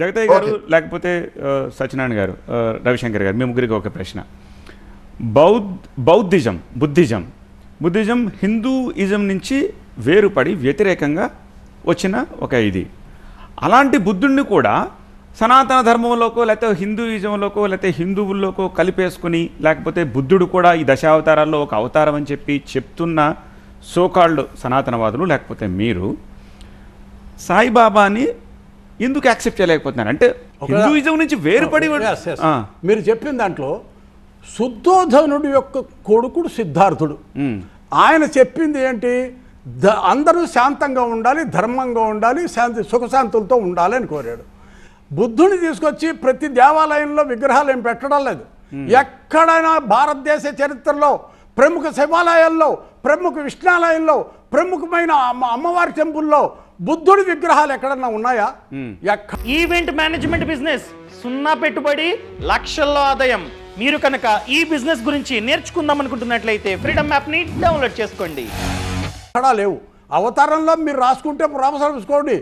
జగతయ్య గారు లేకపోతే సత్యనారాయణ గారు రవిశంకర్ గారు మీ ముగ్గురికి ఒక ప్రశ్న. బౌద్ధ బౌద్ధిజం బుద్ధిజం. బుద్ధిజం హిందూయిజం నుంచి వేరుపడి వ్యతిరేకంగా వచ్చిన ఒక ఇది. అలాంటి బుద్ధుడిని కూడా సనాతన ధర్మంలోకో లేకపోతే హిందూయిజంలోకో లేకపోతే హిందువుల్లోకో కలిపేసుకుని లేకపోతే బుద్ధుడు కూడా ఈ దశావతారాల్లో ఒక అవతారం అని చెప్పి చెప్తున్న సోకాళ్ళు సనాతనవాదులు లేకపోతే మీరు సాయిబాబాని ఎందుకు యాక్సెప్ట్ చేయలేకపోతున్నారు? అంటే హిందూయిజం నుంచి వేరుపడి మీరు చెప్పిన దాంట్లో శుద్ధోధనుడి యొక్క కొడుకుడు సిద్ధార్థుడు. ఆయన చెప్పింది ఏంటి? అందరూ శాంతంగా ఉండాలి ధర్మంగా ఉండాలి శాంతి సుఖశాంతులతో ఉండాలి అని కోరాడు. బుద్ధుని తీసుకొచ్చి ప్రతి దేవాలయంలో విగ్రహాలు ఏం పెట్టడం లేదు. ఎక్కడైనా భారతదేశ చరిత్రలో ప్రముఖ శివాలయాల్లో ప్రముఖ విష్ణాలయంలో ప్రముఖమైన అమ్మ- అమ్మవారి టెంపుల్లో బుద్ధుడి విగ్రహాలు ఎక్కడన్నా ఉన్నాయా? ఎక్క ఈవెంట్ మేనేజ్మెంట్ బిజినెస్ సున్నా పెట్టుబడి లక్షల్లో ఆదాయం. మీరు కనుక ఈ బిజినెస్ గురించి నేర్చుకుందాం అనుకుంటున్నట్లయితే ఫ్రీడమ్ యాప్ని డౌన్లోడ్ చేసుకోండి. లేవు. అవతారంలో మీరు రాసుకుంటే ప్రొఫెసర్ చూసుకోండి.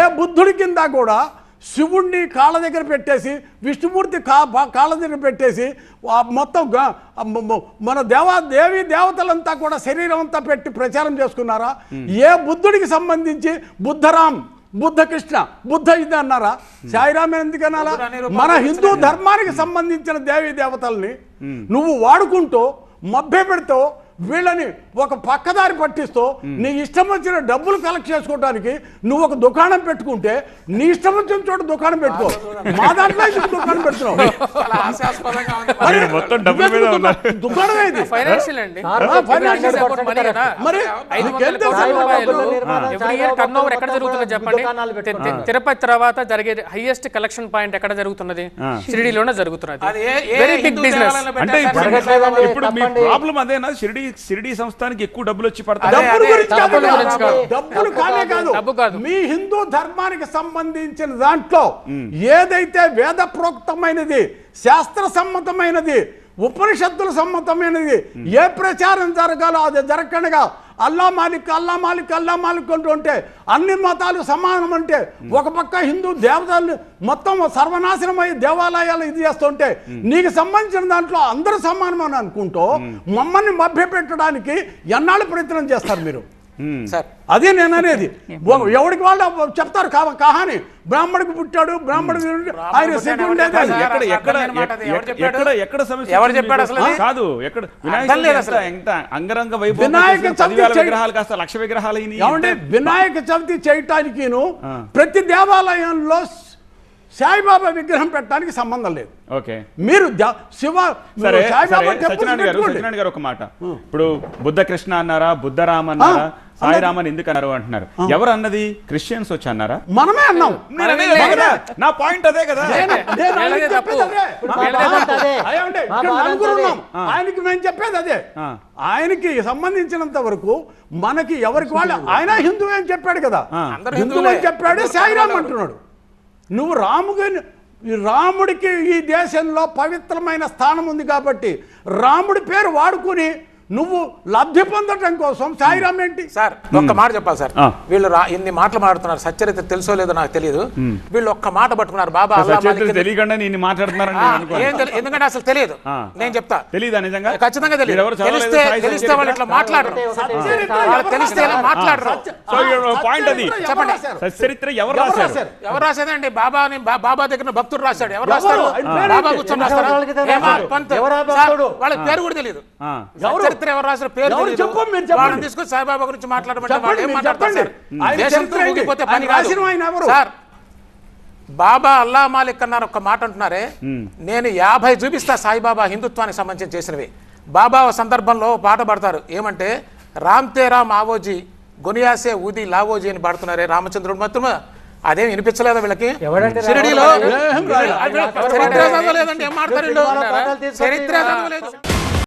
ఏ బుద్ధుడి కింద కూడా శివుణ్ణి కాళ్ళ దగ్గర పెట్టేసి విష్ణుమూర్తి కా కాళ్ళ దగ్గర పెట్టేసి మొత్తం మన దేవా దేవి దేవతలంతా కూడా శరీరం అంతా పెట్టి ప్రచారం చేసుకున్నారా? ఏ బుద్ధుడికి సంబంధించి బుద్ధరాం బుద్ధ కృష్ణ బుద్ధ ఇది అన్నారా? సాయిరామ్ ఎందుకు అనాలా? మన హిందూ ధర్మానికి సంబంధించిన దేవి దేవతల్ని నువ్వు వాడుకుంటూ మభ్య పెడుతూ వీళ్ళని ఒక పక్కదారి పట్టిస్తూ నీ ఇష్టం వచ్చిన డబ్బులు కలెక్ట్ చేసుకోవడానికి నువ్వు ఒక దుకాణం పెట్టుకుంటే నీ ఇష్టం వచ్చిన చోట దుకాణం పెట్టుకో. మా దాంట్లో దుకాణం పెడుతున్నావు? హాస్యాస్పదంగా ఉంది. మరి. తిరుపతి తర్వాత జరిగే హైయెస్ట్ కలెక్షన్ పాయింట్ ఎక్కడ జరుగుతున్నది. షిరిడీలోనే జరుగుతున్నది. వెరీ బిగ్ బిజినెస్ అంటే ఇప్పుడు మీ. ప్రాబ్లం అదేనా షిరిడి షిరిడి సంస్థానికి ఎక్కువ డబ్బులు వచ్చి డబ్బులు కాదు. కానే. మీ హిందూ ధర్మానికి సంబంధించిన దాంట్లో ఏదైతే వేద ప్రోక్తమైనది శాస్త్ర సమ్మతమైనది ఉపనిషత్తుల సమ్మతమైనది ఏ ప్రచారం జరగాలో అది జరగకనగా అల్లా మాలిక్ అల్లా మాలిక్ అల్లా మాలిక్ అంటూ ఉంటే అన్ని మతాలు సమానం అంటే ఒక పక్క హిందూ దేవతలు మొత్తం సర్వనాశనమై దేవాలయాలు ఇది చేస్తుంటే నీకు సంబంధించిన దాంట్లో అందరూ సమానమని అనుకుంటూ మమ్మల్ని మభ్య పెట్టడానికి ఎన్నాళ్ళు ప్రయత్నం చేస్తారు మీరు? అదే నేను అనేది ఎవరికి వాళ్ళు చెప్తారు కహాని బ్రాహ్మడికి పుట్టాడు బ్రాహ్మడికి ఆయన. ఎవరు చెప్పాడు? ఎక్కడ ఎక్కడ సమస్య ఎవరు వచ్చింది చెప్పాడు మీకు? అసలు అది? కాదు ఎక్కడ అంగరంగ వినాయక చవితి విగ్రహాలు కాస్త లక్ష విగ్రహాలు. ఏమంటే వినాయక చవితి చేయటానికిను ఆ. ప్రతి దేవాలయంలో సాయిబాబా విగ్రహం పెట్టడానికి సంబంధం లేదు ఓకే మీరు శివ సరే సత్యనారాయణ గారు. సత్యనారాయణ గారు ఒక మాట ఇప్పుడు బుద్ధ కృష్ణ అన్నారా బుద్ధరామ అన్నారా సాయిరామ్ అని ఎందుకు అన్నారు అంటున్నారు? ఎవరు అన్నది క్రిస్టియన్స్ వచ్చి అన్నారా? మనమే అన్నాం. నా పాయింట్ అదే కదా. ఆయనకి మేము చెప్పేది అదే. ఆయనకి సంబంధించినంత వరకు మనకి ఎవరికి వాళ్ళు ఆయన హిందువు అని చెప్పాడు కదా. హిందువు అని. చెప్పాడు సాయిరామ్. అంటున్నాడు. నువ్వు రాముకి ఈ రాముడికి ఈ దేశంలో పవిత్రమైన స్థానం ఉంది కాబట్టి రాముడి పేరు వాడుకుని నువ్వు లబ్ధి పొందటం కోసం సాయిరామ్ ఏంటి? సార్ ఒక్క మాట చెప్పాలి సార్. వీళ్ళు రా ఇన్ని మాటలు మాడుతున్నారు సచ్చరిత్ర తెలుసో లేదో నాకు తెలియదు వీళ్ళు ఒక్క మాట పట్టుకున్నారు. బాబా తెలియకుండా నేను మాట్లాడుతున్నారని ఎందుకంటే అసలు తెలియదు. నేను చెప్తా. తెలీదా నిజంగా? ఖచ్చితంగా తెలియదు తెలిస్తే? వాళ్ళు ఇట్లా మాట్లాడరు. వాళ్ళు తెలిస్తే ఇలా? మాట్లాడరు. అది. సచ్చరిత్ర ఎవరు చెప్పండి. రాశారు? చరిత్ర ఎవరు రాశారు? రాసేదండి బాబా బాబా దగ్గర భక్తుడు రాశాడు. ఎవరు? రాస్తారు? బాబా? కూర్చొని ఎన్ని రాస్తారా? వాళ్ళకి పేరు కూడా తెలియదు? చరిత్ర ఎవరు రాశారు పేరు మీరు చెప్పండి. వాళ్ళని తీసుకొని సాయిబాబా గురించి మాట్లాడమంటే చెప్పండి, వాళ్ళు ఏం మీరు మాట్లాడతారు సార్? రాసిన బాబా అల్లా మాలిక్ అన్నారు ఒక మాట అంటున్నారే. నేను యాభై చూపిస్తా సాయిబాబా హిందుత్వానికి సంబంధించి చేసినవి. బాబా సందర్భంలో పాట పాడతారు. ఏమంటే రామ్ తే రామ్ ఆవోజీ గొనియాసే ఊది లావోజీ అని పాడుతున్నారే రామచంద్రుడు మాత్రమే. అదేం వినిపించలేదా వీళ్ళకి. చరిత్ర చదవలేదండి ఏం చరిత్ర చదవలేదు.